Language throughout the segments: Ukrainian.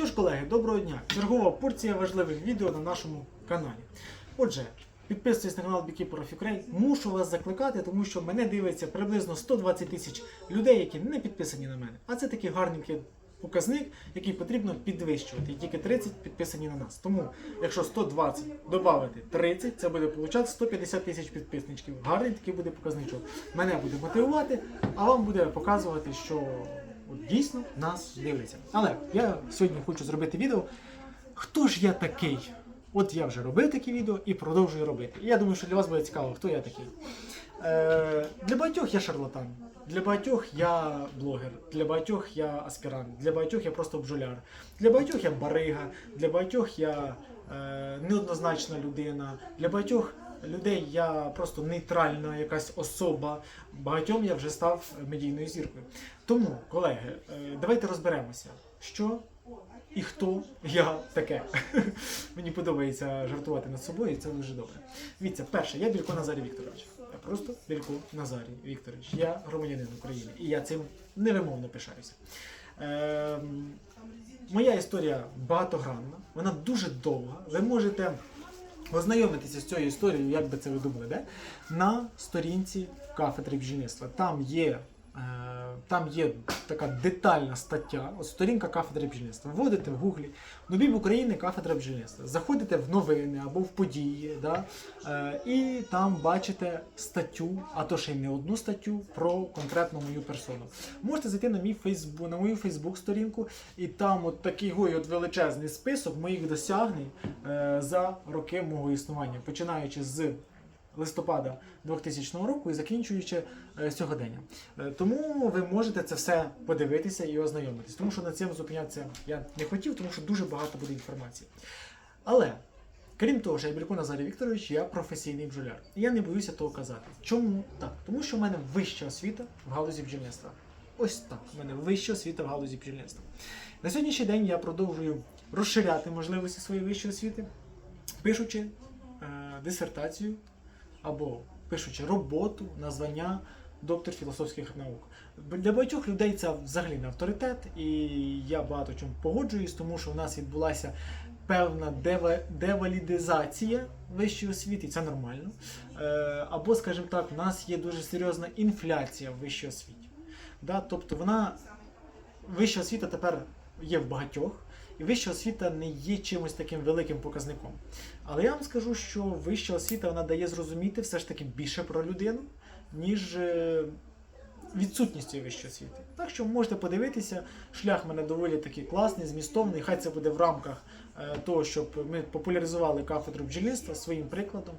Що ж, колеги, доброго дня! Чергова порція важливих відео на нашому каналі. Отже, підписуйтесь на канал Beekeeper of. Мушу вас закликати, тому що мене дивиться приблизно 120 тисяч людей, які не підписані на мене. А це такий гарненький показник, який потрібно підвищувати. І тільки 30 підписані на нас. Тому, якщо 120 додати 30, це буде получати 150 тисяч підписничків. Гарний такий буде показничок. Мене буде мотивувати, а вам буде показувати, що дійсно нас дивляться. Але я сьогодні хочу зробити відео. Хто ж я такий? От я вже робив такі відео і продовжую робити. І я думаю, що для вас буде цікаво, хто я такий. Е, для багатьох я шарлатан, для багатьох я блогер, для багатьох я аспірант, для багатьох я просто бджоляр, для багатьох я барига, для багатьох я е, неоднозначна людина, для багатьох людей я просто нейтральна якась особа. Багатьом я вже став медійною зіркою. Тому, колеги, е, давайте розберемося, що і хто я таке. Мені подобається жартувати над собою, і це дуже добре. Дивіться, перше, я Білько Назарій Вікторович. Я просто Білько Назарій Вікторович. Я громадянин України, і я цим невимовно пишаюся. Ем, моя історія багатогранна, вона дуже довга. Ви можете ознайомитися з цією історією, як би це ви думали, де? на сторінці кафедри бджільництва. Там є. Е, Там є така детальна стаття, от сторінка кафедри бджільництва. Вводите в гуглі Нобіб України кафедра бджільництва. Заходите в новини або в події, да, е, і там бачите статтю, а то ще й не одну статтю про конкретну мою персону. Можете зайти на мій Фейсбук, на мою Фейсбук-сторінку, і там от такий гой, от величезний список моїх досягнень е, за роки мого існування, починаючи з листопада 2000 року і закінчуючи е, сьогодення. Е, Тому ви можете це все подивитися і ознайомитись. Тому що на цьому зупинятися я не хотів, тому що дуже багато буде інформації. Але крім того, що я Білько Назарій Вікторович, я професійний бджоляр. І я не боюся того казати. Чому так? Тому що в мене вища освіта в галузі бджільництва. Ось так. У мене вища освіта в галузі бджільництва. На сьогоднішній день я продовжую розширяти можливості своєї вищої освіти, пишучи е, дисертацію або пишучи роботу на звання доктор філософських наук. Для багатьох людей це взагалі не авторитет, і я багато чому погоджуюсь, тому що в нас відбулася певна дева- девалідизація вищої освіти, і це нормально. Е, Або, скажімо так, в нас є дуже серйозна інфляція в вищій освіті. Тобто вона вища освіта тепер є в багатьох, і вища освіта не є чимось таким великим показником. Але я вам скажу, що вища освіта вона дає зрозуміти все ж таки більше про людину, ніж е, відсутність вищої освіти. Так що можете подивитися, шлях мене доволі такий класний, змістовний. Хай це буде в рамках е, того, щоб ми популяризували кафедру бджільництва своїм прикладом.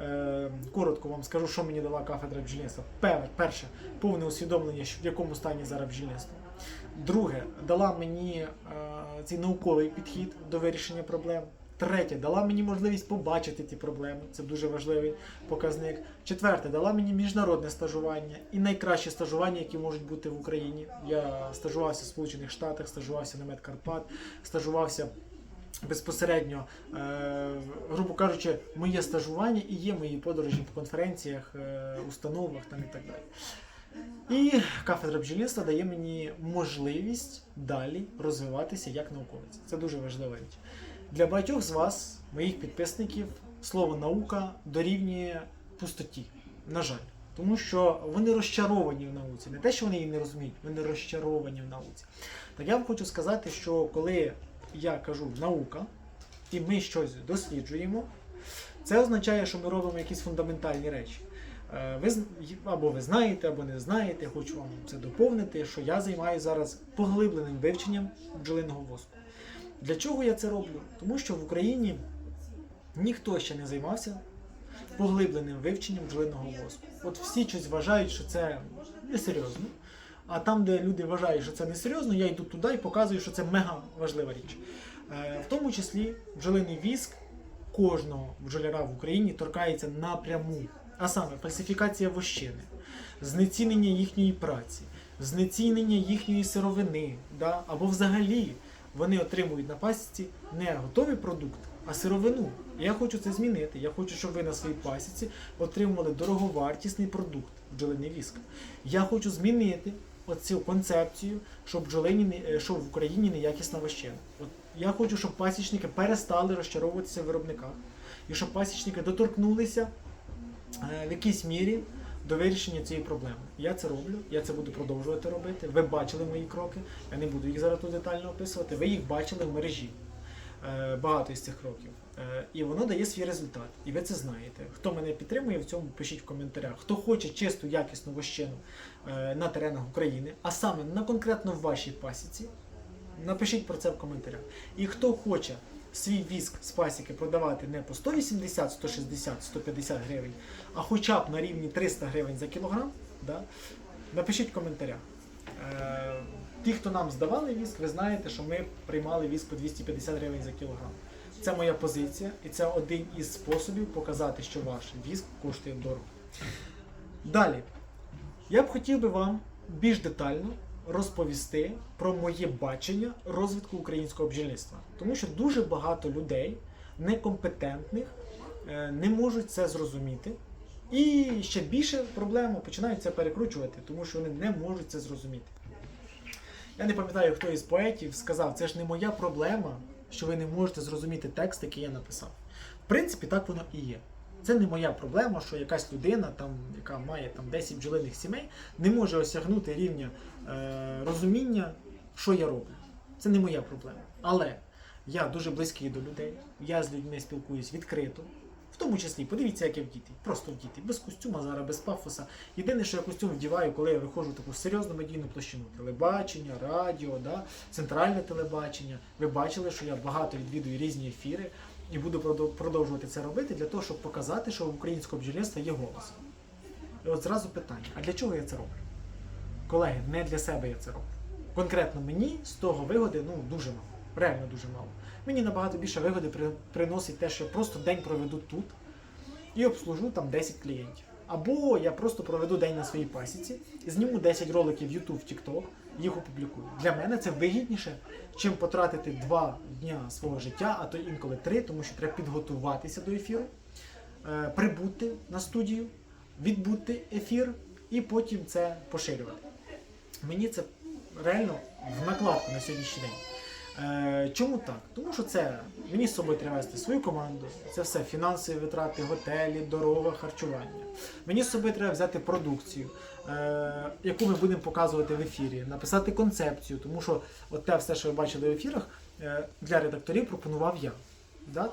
Е, Коротко вам скажу, що мені дала кафедра бджільництва. Перше, повне усвідомлення, в якому стані зараз бджільництво. Друге, дала мені е, цей науковий підхід до вирішення проблем. Третє, дала мені можливість побачити ті проблеми. Це дуже важливий показник. Четверте, дала мені міжнародне стажування і найкраще стажування, які можуть бути в Україні. Я стажувався в Сполучених Штатах, стажувався на Медкарпат, стажувався безпосередньо, е, грубо кажучи, моє стажування і є мої подорожі по конференціях, е, установах там і так далі. І кафедра бджільництва дає мені можливість далі розвиватися як науковець. Це дуже важлива річ. Для багатьох з вас, моїх підписників, слово наука дорівнює пустоті. На жаль. Тому що вони розчаровані в науці. Не те, що вони її не розуміють, вони розчаровані в науці. Так я вам хочу сказати, що коли я кажу наука, і ми щось досліджуємо, це означає, що ми робимо якісь фундаментальні речі. Е, Ви або ви знаєте, або не знаєте, хочу вам це доповнити, що я займаюся зараз поглибленим вивченням бджолиного воску. Для чого я це роблю? Тому що в Україні ніхто ще не займався поглибленим вивченням бджолиного воску. От всі щось вважають, що це несерйозно. А там, де люди вважають, що це несерйозно, я йду туди і показую, що це мега важлива річ. Е, В тому числі бджолиний віск кожного бджоляра в Україні торкається напряму. А саме фальсифікація вощини, знецінення їхньої праці, знецінення їхньої сировини, да? або взагалі вони отримують на пасіці не готовий продукт, а сировину. Я хочу це змінити. Я хочу, щоб ви на своїй пасіці отримували дороговартісний продукт бджолиний віск. Я хочу змінити оцю концепцію, що, бджолині, е, що в Україні неякісна вощина. От я хочу, щоб пасічники перестали розчаровуватися в виробниках, і щоб пасічники доторкнулися в якійсь мірі до вирішення цієї проблеми. Я це роблю, я це буду продовжувати робити. Ви бачили мої кроки, я не буду їх зараз тут детально описувати. Ви їх бачили в мережі. Е, Багато із цих кроків. Е, І воно дає свій результат. І ви це знаєте. Хто мене підтримує в цьому, пишіть в коментарях. Хто хоче чисту, якісну вощину е, на теренах України, а саме на конкретно в вашій пасіці, напишіть про це в коментарях. І хто хоче свій віск з пасіки продавати не по 180, 160, 150 гривень, а хоча б на рівні 300 гривень за кілограм, да, напишіть в коментарях. Е, Ті, хто нам здавали віск, ви знаєте, що ми приймали віск по 250 гривень за кілограм. Це моя позиція, і це один із способів показати, що ваш віск коштує дорого. Далі, я б хотів би вам більш детально розповісти про моє бачення розвитку українського бджільництва. Тому що дуже багато людей некомпетентних е, не можуть це зрозуміти. І ще більше проблем починають це перекручувати, тому що вони не можуть це зрозуміти. Я не пам'ятаю, хто із поетів сказав, це ж не моя проблема, що ви не можете зрозуміти текст, який я написав. В принципі, так воно і є. Це не моя проблема, що якась людина, там, яка має там, 10 бджолиних сімей, не може осягнути рівня розуміння, що я роблю. Це не моя проблема. Але я дуже близький до людей, я з людьми спілкуюсь відкрито. В тому числі, подивіться, як я в діти. Просто в діти. Без костюма зараз, без пафоса. Єдине, що я костюм вдіваю, коли я виходжу в таку серйозну медійну площину. Телебачення, радіо, да? центральне телебачення. Ви бачили, що я багато відвідую різні ефіри і буду продовжувати це робити для того, щоб показати, що в українського бджільництва є голос. І от зразу питання: а для чого я це роблю? Колеги, не для себе я це роблю. Конкретно мені з того вигоди ну, дуже мало. Реально дуже мало. Мені набагато більше вигоди при- приносить те, що я просто день проведу тут і обслужу там 10 клієнтів. Або я просто проведу день на своїй пасіці зніму 10 роликів в YouTube, TikTok, їх опублікую. Для мене це вигідніше, чим потратити 2 дня свого життя, а то інколи 3, тому що треба підготуватися до ефіру, е, прибути на студію, відбути ефір і потім це поширювати. Мені це реально в накладку на сьогоднішній день. Е, чому так? Тому що це мені з собою треба вести свою команду, це все фінансові витрати, готелі, дорога, харчування. Мені з собою треба взяти продукцію, е, яку ми будемо показувати в ефірі, написати концепцію, тому що от те все, що ви бачили в ефірах, е, для редакторів пропонував я.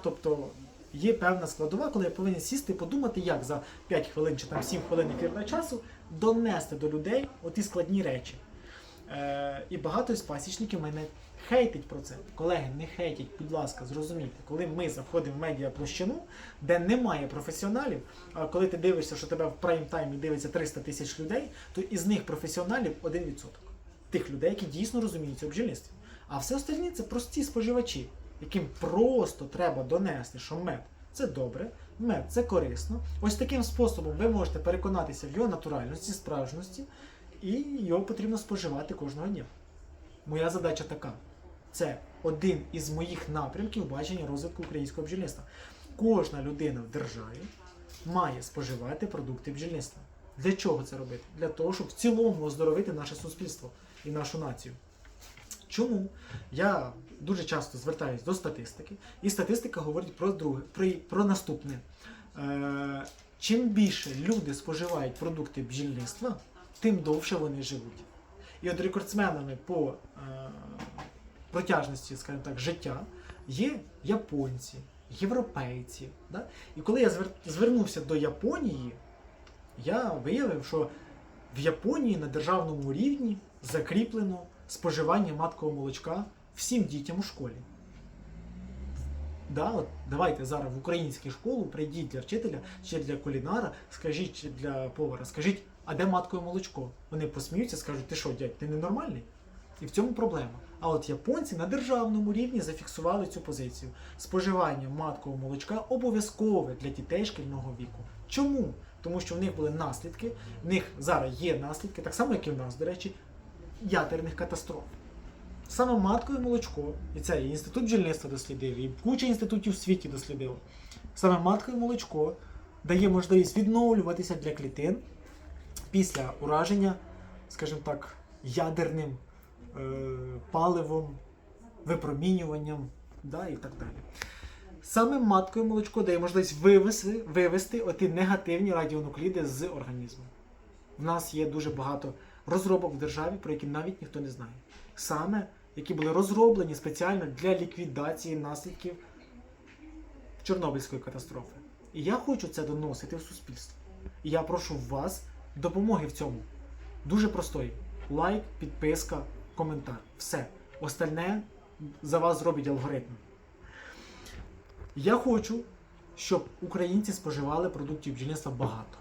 Тобто є певна складова, коли я повинен сісти і подумати, як за 5 хвилин чи там 7 хвилин ефірного часу донести до людей оті складні речі. Е, і багато із пасічників мене хейтить про це. Колеги, не хейтіть, будь ласка, зрозумійте, коли ми заходимо в медіаплощину, де немає професіоналів, а коли ти дивишся, що тебе в прайм-таймі дивиться 300 тисяч людей, то із них професіоналів 1%. Тих людей, які дійсно розуміються у бджільництві. А все остальні це прості споживачі, яким просто треба донести, що мед це добре, мед це корисно. Ось таким способом ви можете переконатися в його натуральності, справжності, і його потрібно споживати кожного дня. Моя задача така: це один із моїх напрямків бачення розвитку українського бджільництва. Кожна людина в державі має споживати продукти бджільництва. Для чого це робити? Для того, щоб в цілому оздоровити наше суспільство і нашу націю. Чому я дуже часто звертаюся до статистики, і статистика говорить про друге, про, про наступне. Е, чим більше люди споживають продукти бджільництва, тим довше вони живуть. І от рекордсменами по е, протяжності, скажімо так, життя є японці, європейці. Да? І коли я звер, звернувся до Японії, я виявив, що в Японії на державному рівні закріплено споживання маткового молочка всім дітям у школі. Да, от давайте зараз в українську школу прийдіть для вчителя чи для кулінара, скажіть чи для повара, скажіть, а де маткове молочко? Вони посміються, скажуть, ти що, дядь, ти ненормальний? І в цьому проблема. А от японці на державному рівні зафіксували цю позицію. Споживання маткового молочка обов'язкове для дітей шкільного віку. Чому? Тому що в них були наслідки, в них зараз є наслідки, так само, як і в нас, до речі, ядерних катастроф. Саме маткове молочко, і це і інститут бджільництва дослідив, і куча інститутів в світі дослідило. Саме маткове молочко дає можливість відновлюватися для клітин після ураження, скажімо так, ядерним е, паливом, випромінюванням да, і так далі. Саме маткою молочко дає можливість вивести, вивести оті негативні радіонукліди з організму. В нас є дуже багато розробок в державі, про які навіть ніхто не знає. Саме які були розроблені спеціально для ліквідації наслідків Чорнобильської катастрофи. І я хочу це доносити в суспільство. І я прошу вас допомоги в цьому. Дуже простої. Лайк, підписка, коментар. Все. Остальне за вас зробить алгоритм. Я хочу, щоб українці споживали продуктів бджільництва багато.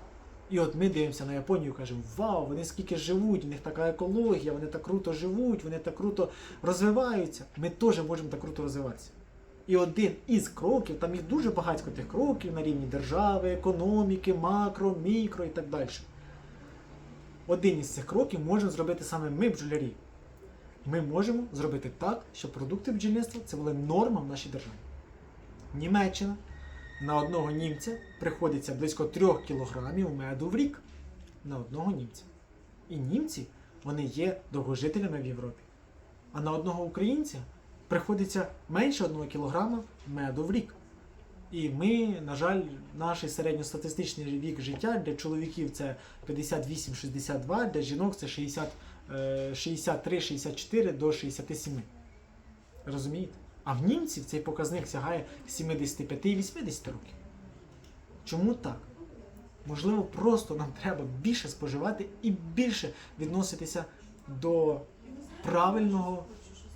І от ми дивимося на Японію і кажемо: Вау, вони скільки живуть, у них така екологія, вони так круто живуть, вони так круто розвиваються. Ми теж можемо так круто розвиватися. І один із кроків, там їх дуже багатько тих кроків на рівні держави, економіки, макро, мікро і так далі. Один із цих кроків можемо зробити саме ми, бджолярі. Ми можемо зробити так, щоб продукти бджільництва це були норма в нашій державі. Німеччина на одного німця приходиться близько 3 кілограмів меду в рік на одного німця. І німці вони є довгожителями в Європі. А на одного українця приходиться менше 1 кілограма меду в рік. І ми, на жаль, наш середньостатистичний вік життя для чоловіків це 58-62, для жінок це 60, е, 63-64 до 67. Розумієте? А в німців цей показник сягає 75-80 років. Чому так? Можливо, просто нам треба більше споживати і більше відноситися до правильного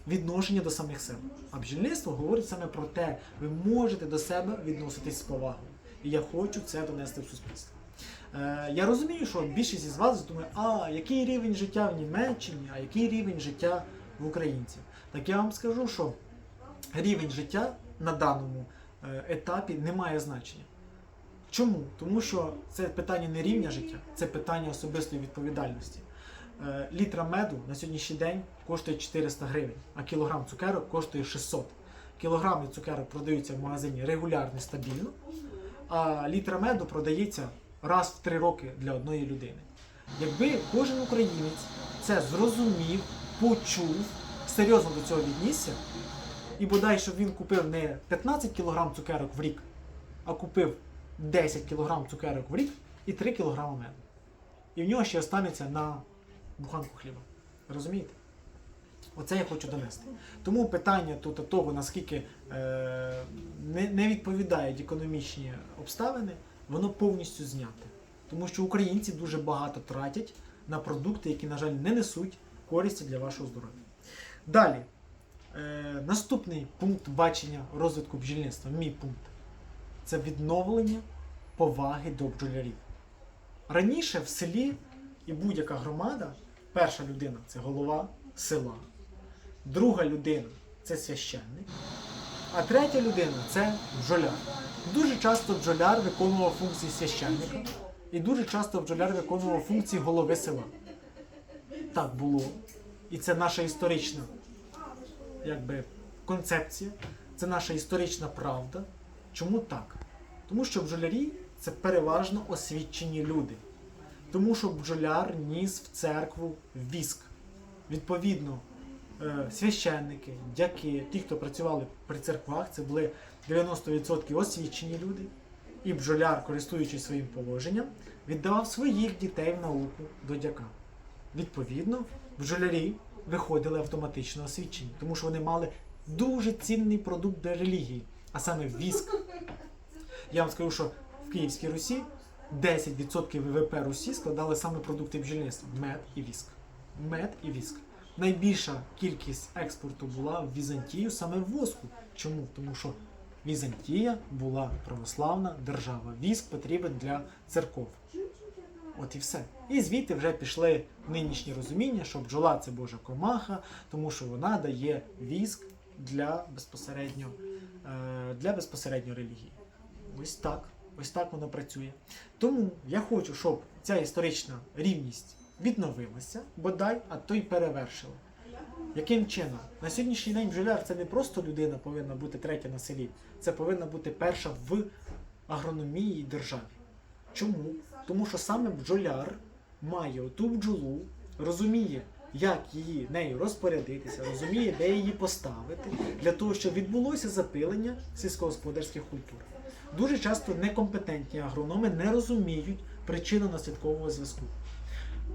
відношення до самих себе. А бджільництво говорить саме про те, ви можете до себе відноситись з повагою. І я хочу це донести в суспільство. Е, я розумію, що більшість із вас думає, а який рівень життя в Німеччині, а який рівень життя в українців. Так я вам скажу, що рівень життя на даному е, етапі не має значення. Чому? Тому що це питання не рівня життя, це питання особистої відповідальності. Е, Літра меду на сьогоднішній день коштує 400 гривень, а кілограм цукерок коштує 600. Кілограми цукерок продаються в магазині регулярно стабільно, а літра меду продається раз в три роки для одної людини. Якби кожен українець це зрозумів, почув, серйозно до цього віднісся, і бодай, щоб він купив не 15 кг цукерок в рік, а купив 10 кг цукерок в рік і 3 кг меду. І в нього ще останеться на буханку хліба. Розумієте? Оце я хочу донести. Тому питання тут того, наскільки е, не, не відповідають економічні обставини, воно повністю зняте. Тому що українці дуже багато тратять на продукти, які, на жаль, не несуть користі для вашого здоров'я. Далі, е, наступний пункт бачення розвитку бджільництва, мій пункт, це відновлення поваги до бджолярів. Раніше в селі і будь-яка громада, перша людина це голова села, друга людина це священник, а третя людина це бджоляр. Дуже часто бджоляр виконував функції священника, і дуже часто бджоляр виконував функції голови села. Так було. І це наша історична якби, концепція, це наша історична правда. Чому так? Тому що бджолярі це переважно освічені люди. Тому що бджоляр ніс в церкву віск. Відповідно, е, священники, дяки, ті, хто працювали при церквах, це були 90% освічені люди. І бджоляр, користуючись своїм положенням, віддавав своїх дітей в науку до дяка. Відповідно, бджолярі виходили автоматично освічені, тому що вони мали дуже цінний продукт для релігії, а саме віск. Я вам скажу, що в Київській Русі 10% ВВП Русі складали саме продукти бджільництва мед і віск. Мед і віск. Найбільша кількість експорту була в Візантію саме в воску. Чому? Тому що Візантія була православна держава. Віск потрібен для церков. От і все. І звідти вже пішли нинішні розуміння, що бджола це Божа комаха, тому що вона дає віск для безпосередньо, е, для безпосередньо релігії. Ось так. Ось так воно працює. Тому я хочу, щоб ця історична рівність відновилася, бодай, а то й перевершила. Яким чином? На сьогоднішній день бджоляр це не просто людина повинна бути третя на селі, це повинна бути перша в агрономії державі. Чому? Тому що саме бджоляр має оту бджолу, розуміє, як її нею розпорядитися, розуміє, де її поставити, для того, щоб відбулося запилення сільськогосподарських культур. Дуже часто некомпетентні агрономи не розуміють причинно-наслідкового зв'язку.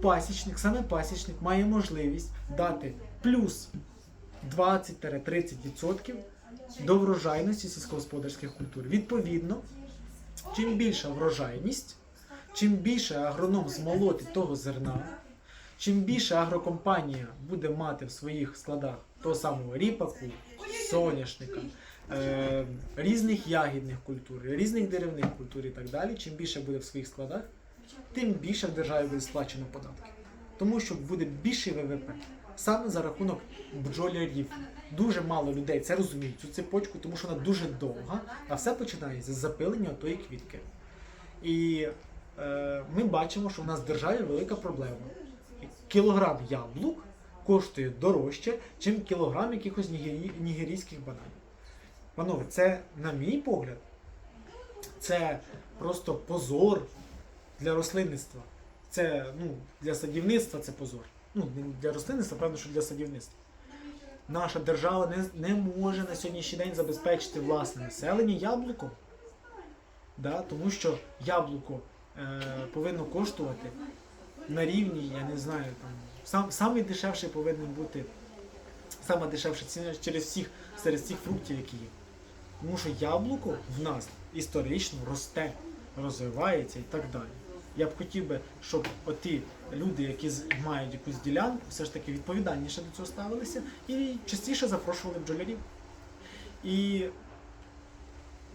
Пасічник, саме пасічник має можливість дати плюс 20-30% до врожайності сільськогосподарських культур. Відповідно, чим більша врожайність, чим більше агроном змолотить того зерна, чим більше агрокомпанія буде мати в своїх складах того самого ріпаку, соняшника, е, різних ягідних культур, різних деревних культур і так далі, чим більше буде в своїх складах, тим більше в державі буде сплачено податки. Тому що буде більший ВВП. Саме за рахунок бджолярів. Дуже мало людей це розуміють, цю цепочку, тому що вона дуже довга, а все починається з запилення тої квітки. І ми бачимо, що в нас в державі велика проблема. Кілограм яблук коштує дорожче, ніж кілограм якихось нігері- нігерійських бананів. Панове, це, на мій погляд, це просто позор для рослинництва. Це ну, для садівництва це позор. Ну, для рослинництва, певно, що для садівництва. Наша держава не, не може на сьогоднішній день забезпечити власне населення яблуком. Да? Тому що яблуко е, повинно коштувати на рівні, я не знаю, там, сам, самий дешевший повинен бути, сама дешевша ціна через всіх, серед всіх фруктів, які є. Тому що яблуко в нас історично росте, розвивається і так далі. Я б хотів би, щоб оті люди, які мають якусь ділянку, все ж таки відповідальніше до цього ставилися і частіше запрошували бджолярів. І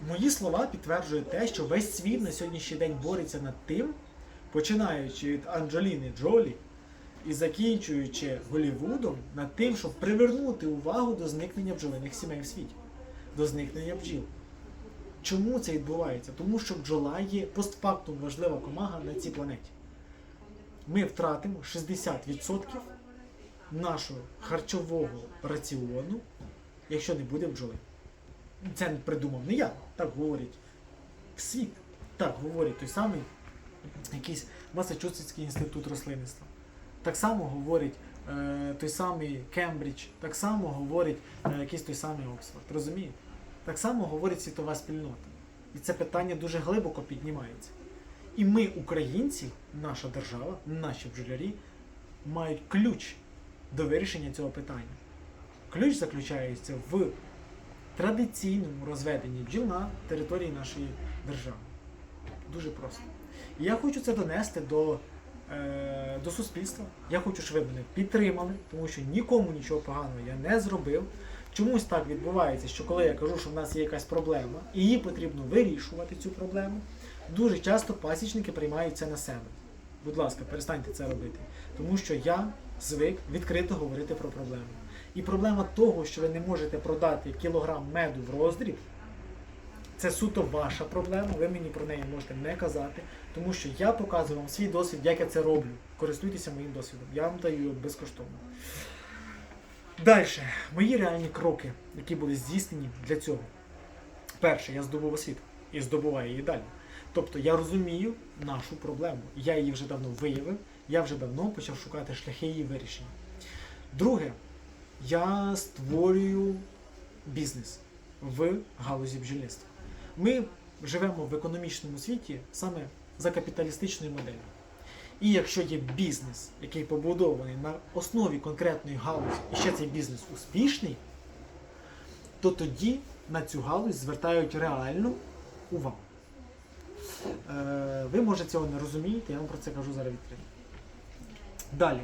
мої слова підтверджують те, що весь світ на сьогоднішній день бореться над тим, починаючи від Анджеліни Джолі і закінчуючи Голівудом, над тим, щоб привернути увагу до зникнення бджолиних сімей в світі, до зникнення бджіл. Чому це відбувається? Тому що бджола є постфактум важлива комага на цій планеті. Ми втратимо 60% нашого харчового раціону, якщо не буде бджоли. Це придумав не я, так говорить світ. Так говорить той самий якийсь Масачусетський інститут рослинництва. Так само говорить е, той самий Кембридж, так само говорить е, якийсь той самий Оксфорд. Розумієте? Так само говорить світова спільнота. І це питання дуже глибоко піднімається. І ми, українці, наша держава, наші бджолярі, мають ключ до вирішення цього питання. Ключ заключається в традиційному розведенні бджіл на території нашої держави. Дуже просто. І я хочу це донести до, е, до суспільства. Я хочу, щоб ви мене підтримали, тому що нікому нічого поганого я не зробив. Чомусь так відбувається, що коли я кажу, що в нас є якась проблема, і її потрібно вирішувати цю проблему, дуже часто пасічники приймають це на себе. Будь ласка, перестаньте це робити. Тому що я звик відкрито говорити про проблему. І проблема того, що ви не можете продати кілограм меду в роздріб, це суто ваша проблема. Ви мені про неї можете не казати, тому що я показую вам свій досвід, як я це роблю. Користуйтеся моїм досвідом. Я вам даю його безкоштовно. Далі, мої реальні кроки, які були здійснені для цього. Перше, я здобув освіту і здобуваю її далі. Тобто я розумію нашу проблему. Я її вже давно виявив, я вже давно почав шукати шляхи її вирішення. Друге, я створюю бізнес в галузі бджільництва. Ми живемо в економічному світі саме за капіталістичною моделлю. І якщо є бізнес, який побудований на основі конкретної галузі, і ще цей бізнес успішний, то тоді на цю галузь звертають реальну увагу. Е, ви може цього не розумієте, я вам про це кажу зараз відкрито. Далі.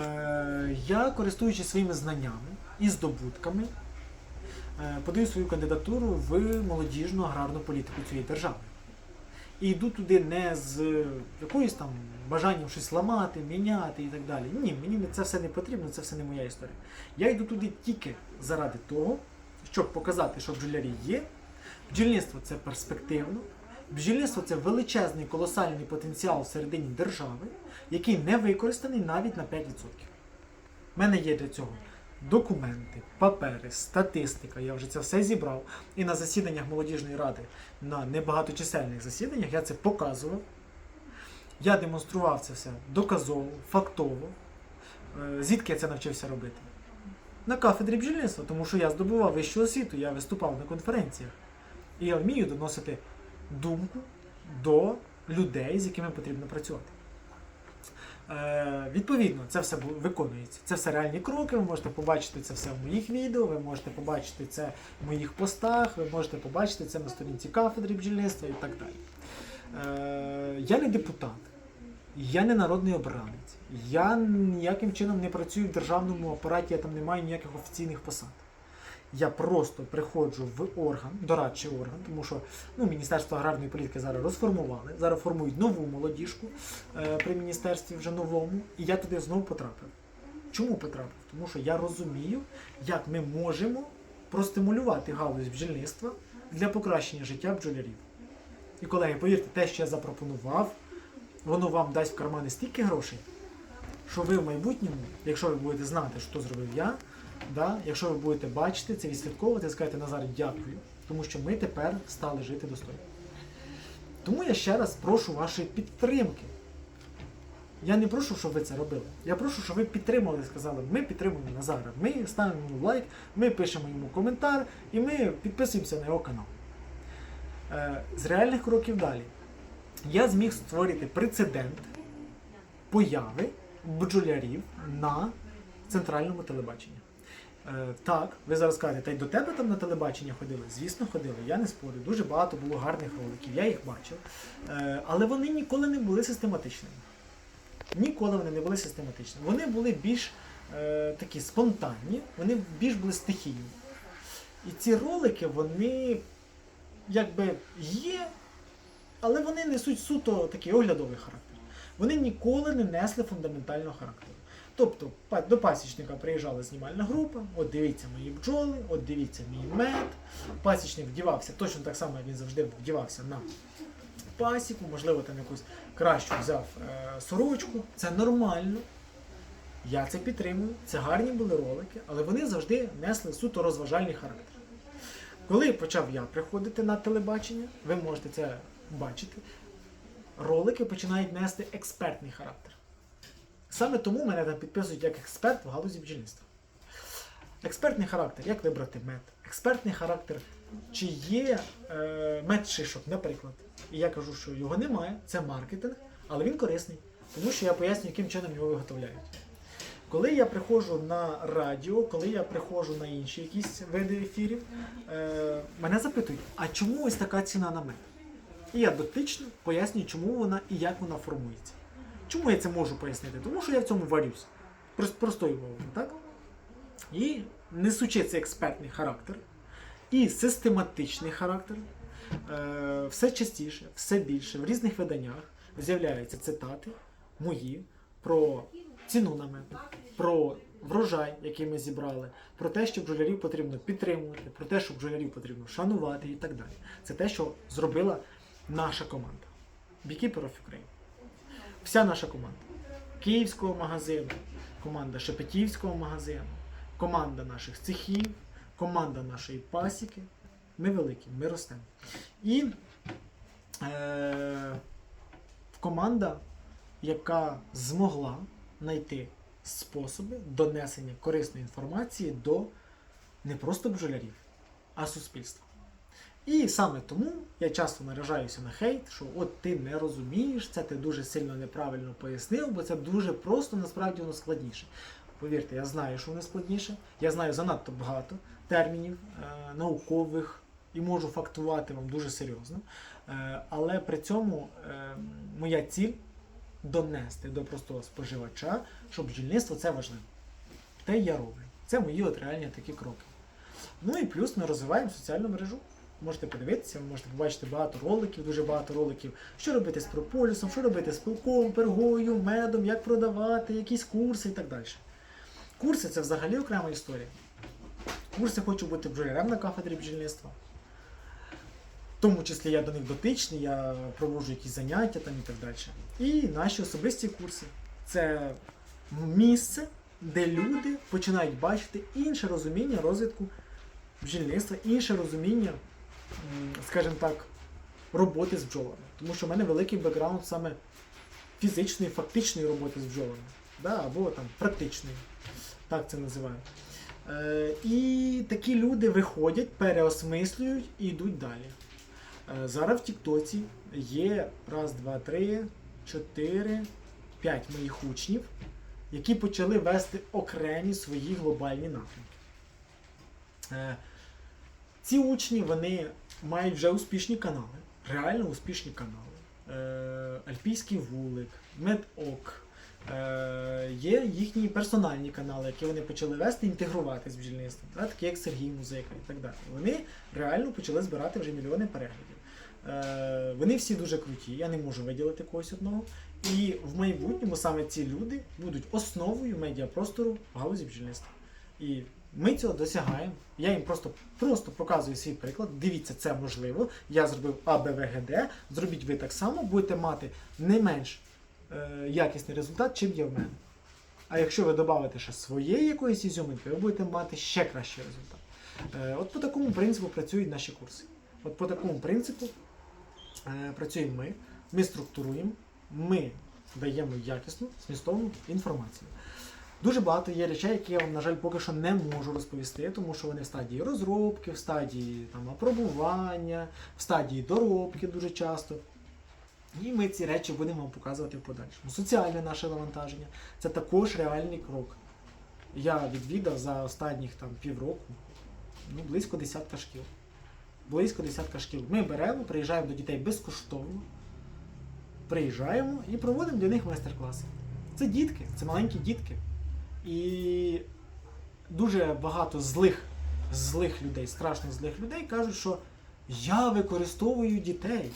Е, я, користуючись своїми знаннями і здобутками, е, подаю свою кандидатуру в молодіжну аграрну політику цієї держави. І йду туди не з якоюсь там бажанням щось ламати, міняти і так далі. Ні, мені це все не потрібно, це все не моя історія. Я йду туди тільки заради того, щоб показати, що бджолярі є. Бджільництво це перспективно. Бджільництво це величезний колосальний потенціал всередині держави, який не використаний навіть на 5%. У мене є для цього документи, папери, статистика. Я вже це все зібрав. І на засіданнях молодіжної ради, на небагаточисельних засіданнях я це показував. Я демонстрував це все доказово, фактово. Е, Звідки я це навчився робити? На кафедрі бджільництва, тому що я здобував вищу освіту, я виступав на конференціях. І я вмію доносити думку до людей, з якими потрібно працювати. Е, відповідно, це все виконується. Це все реальні кроки. Ви можете побачити це все в моїх відео, ви можете побачити це в моїх постах, ви можете побачити це на сторінці кафедри бджільництва і так далі. Е, я не депутат, я не народний обранець, я ніяким чином не працюю в державному апараті, я там не маю ніяких офіційних посад. Я просто приходжу в орган, дорадчий орган, тому що ну, Міністерство аграрної політики зараз розформували, зараз формують нову молодіжку е, при міністерстві вже новому, і я туди знову потрапив. Чому потрапив? Тому що я розумію, як ми можемо простимулювати галузь бджільництва для покращення життя бджолярів. І колеги, повірте, те, що я запропонував, воно вам дасть в кармани стільки грошей, що ви в майбутньому, якщо ви будете знати, що зробив я, да, якщо ви будете бачити це відслідковувати, скажете Назар, дякую, тому що ми тепер стали жити достойно. Тому я ще раз прошу вашої підтримки. Я не прошу, щоб ви це робили. Я прошу, щоб ви підтримали, сказали, ми підтримуємо Назара, ми ставимо йому лайк, ми пишемо йому коментар і ми підписуємося на його канал. Е, з реальних кроків далі. Я зміг створити прецедент появи бджолярів на центральному телебаченні. Е, так, ви зараз кажете, та й до тебе там на телебачення ходили? Звісно, ходили. Я не спорю. Дуже багато було гарних роликів, я їх бачив. Е, але вони ніколи не були систематичними. Ніколи вони не були систематичними. Вони були більш е, такі спонтанні, вони більш були стихійні. І ці ролики, вони якби є, але вони несуть суто такий оглядовий характер. Вони ніколи не несли фундаментального характеру. Тобто до пасічника приїжджала знімальна група, от дивіться мої бджоли, от дивіться мій мед. Пасічник вдівався точно так само, він завжди вдівався на пасіку, можливо, там якусь кращу взяв е, сорочку. Це нормально. Я це підтримую. Це гарні були ролики, але вони завжди несли суто розважальний характер. Коли почав я приходити на телебачення, ви можете це бачити, ролики починають нести експертний характер. Саме тому мене там підписують як експерт в галузі бджільництва. Експертний характер, як вибрати мед, експертний характер, чи є е, мед шишок, наприклад. І я кажу, що його немає, це маркетинг, але він корисний, тому що я пояснюю, яким чином його виготовляють. Коли я приходжу на радіо, коли я приходжу на інші якісь види ефірів, е, мене запитують, а чому ось така ціна на мед? І я дотично пояснюю, чому вона і як вона формується. Чому я це можу пояснити? Тому що я в цьому варюсь. Простою мовою, так? І несучи цей експертний характер і систематичний характер, е, все частіше, все більше в різних виданнях з'являються цитати мої про ціну на мед, про врожай, який ми зібрали, про те, що бджолярів потрібно підтримувати, про те, що бджолярів потрібно шанувати і так далі. Це те, що зробила наша команда. Beekeeper of Ukraine. Вся наша команда. Київського магазину, команда Шепетівського магазину, команда наших цехів, команда нашої пасіки. Ми великі, ми ростемо. І е, команда, яка змогла знайти способи донесення корисної інформації до не просто бджолярів, а суспільства. І саме тому я часто наражаюся на хейт, що от ти не розумієш, це ти дуже сильно неправильно пояснив, бо це дуже просто, насправді воно складніше. Повірте, я знаю, що воно складніше. Я знаю занадто багато термінів е, наукових і можу фактувати вам дуже серйозно. Е, але при цьому е, моя ціль донести до простого споживача, що бджільництво це важливо. Те я роблю. Це мої от реальні такі кроки. Ну і плюс ми розвиваємо соціальну мережу. Можете подивитися, ви можете побачити багато роликів, дуже багато роликів, що робити з прополісом, що робити з пилком, пергою, медом, як продавати, якісь курси і так далі. Курси це взагалі окрема історія. Курси хочу бути бджолярем на кафедрі бджільництва. В тому числі я до них дотичний, я проводжу якісь заняття там і так далі. І наші особисті курси це місце, де люди починають бачити інше розуміння розвитку бджільництва, інше розуміння, скажімо так, роботи з бджолами. Тому що в мене великий бекграунд саме фізичної, фактичної роботи з бджолами. да, або там практичною. Так це називають. Е, і такі люди виходять, переосмислюють і йдуть далі. Е, зараз в Тіктоці є раз, два, три, чотири, п'ять моїх учнів, які почали вести окремі свої глобальні напрямки. Е, ці учні вони мають вже успішні канали, реально успішні канали. Е, Альпійський вулик, Медок. Е, є їхні персональні канали, які вони почали вести, інтегрувати з бджільництвом, такі як Сергій Музика і так далі. Вони реально почали збирати вже мільйони переглядів. Е, вони всі дуже круті, я не можу виділити когось одного. І в майбутньому саме ці люди будуть основою медіапростору в галузі бджільництва. І ми цього досягаємо. Я їм просто, просто показую свій приклад. Дивіться, це можливо. Я зробив АБВГД. Зробіть ви так само, будете мати не менш е, якісний результат, чим є в мене. А якщо ви додавите ще своєї якоїсь ізюминки, ви будете мати ще кращий результат. Е, от по такому принципу працюють наші курси. От по такому принципу е, працюємо ми. Ми структуруємо, ми даємо якісну, змістовну інформацію. Дуже багато є речей, які я вам, на жаль, поки що не можу розповісти, тому що вони в стадії розробки, в стадії там, апробування, в стадії доробки дуже часто. І ми ці речі будемо вам показувати в подальшому. Соціальне наше навантаження це також реальний крок. Я відвідав за останніх там, півроку ну, близько десятка шкіл. Близько десятка шкіл. Ми беремо, приїжджаємо до дітей безкоштовно, приїжджаємо і проводимо для них майстер-класи. Це дітки, це маленькі дітки. І дуже багато злих, злих людей, страшно злих людей кажуть, що я використовую дітей.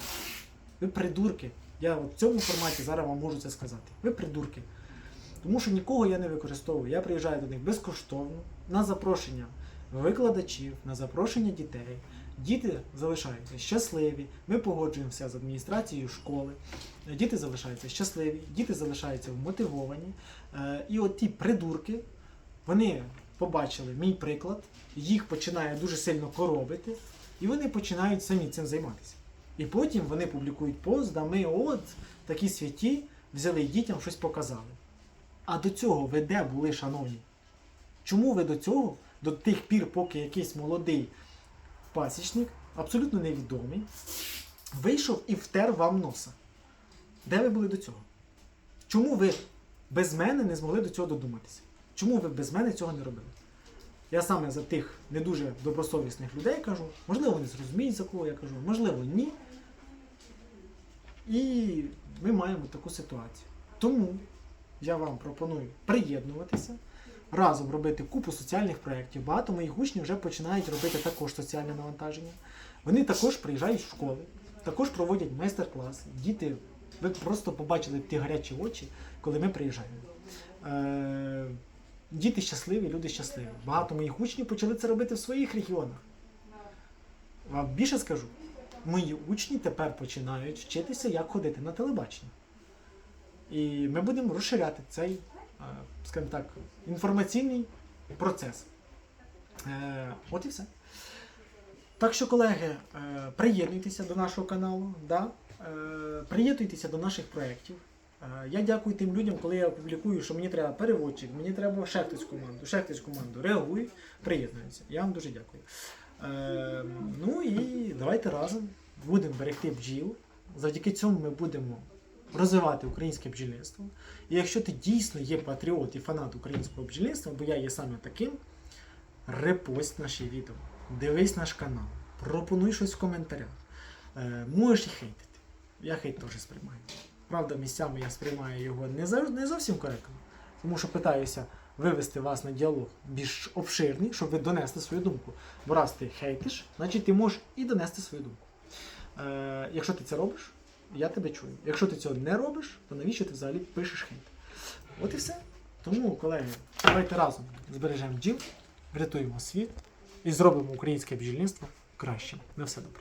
Ви придурки. Я в цьому форматі зараз вам можу це сказати. Ви придурки. Тому що нікого я не використовую. Я приїжджаю до них безкоштовно, на запрошення викладачів, на запрошення дітей. Діти залишаються щасливі. Ми погоджуємося з адміністрацією школи. Діти залишаються щасливі, діти залишаються вмотивовані. Е, І от ті придурки, вони побачили мій приклад, їх починає дуже сильно коробити, і вони починають самі цим займатися. І потім вони публікують пост, да ми от такі святі взяли дітям щось показали. А до цього ви де були, шановні? Чому ви до цього, до тих пір, поки якийсь молодий пасічник, абсолютно невідомий, вийшов і втер вам носа? Де ви були до цього? Чому ви без мене не змогли до цього додуматися? Чому ви без мене цього не робили? Я саме за тих не дуже добросовісних людей кажу, можливо, вони зрозуміють, за кого я кажу, можливо, ні. І ми маємо таку ситуацію. Тому я вам пропоную приєднуватися, разом робити купу соціальних проєктів. Багато моїх учнів вже починають робити також соціальне навантаження. Вони також приїжджають в школи, також проводять майстер-класи. Діти, ви просто побачили ті гарячі очі, коли ми приїжджаємо. Е, Діти щасливі, люди щасливі. Багато моїх учнів почали це робити в своїх регіонах. Вам більше скажу, мої учні тепер починають вчитися, як ходити на телебачення. І ми будемо розширяти цей, скажімо так, інформаційний процес. Е, От і все. Так що, колеги, е, приєднуйтеся до нашого каналу, да? е, приєднуйтеся до наших проєктів. Е, Я дякую тим людям, коли я публікую, що мені треба переводчик, мені треба ще хтось команду, ще хтось команду. Реагують, приєднуються. Я вам дуже дякую. Е, ну і давайте разом будемо берегти бджіл. Завдяки цьому ми будемо розвивати українське бджільництво. І якщо ти дійсно є патріот і фанат українського бджільництва, бо я є саме таким, репост наші відео, дивись наш канал, пропонуй щось в коментарях. Е, можеш і хейтити. Я хейт теж сприймаю. Правда, місцями я сприймаю його не, завжди, не зовсім коректно, тому що питаюся вивести вас на діалог більш обширний, щоб ви донесли свою думку. Бо раз ти хейтиш, значить ти можеш і донести свою думку. Е, якщо ти це робиш, я тебе чую. Якщо ти цього не робиш, то навіщо ти взагалі пишеш хейт? От і все. Тому, колеги, давайте разом збережемо бджіл, врятуємо світ і зробимо українське бджільництво кращим. На все добре.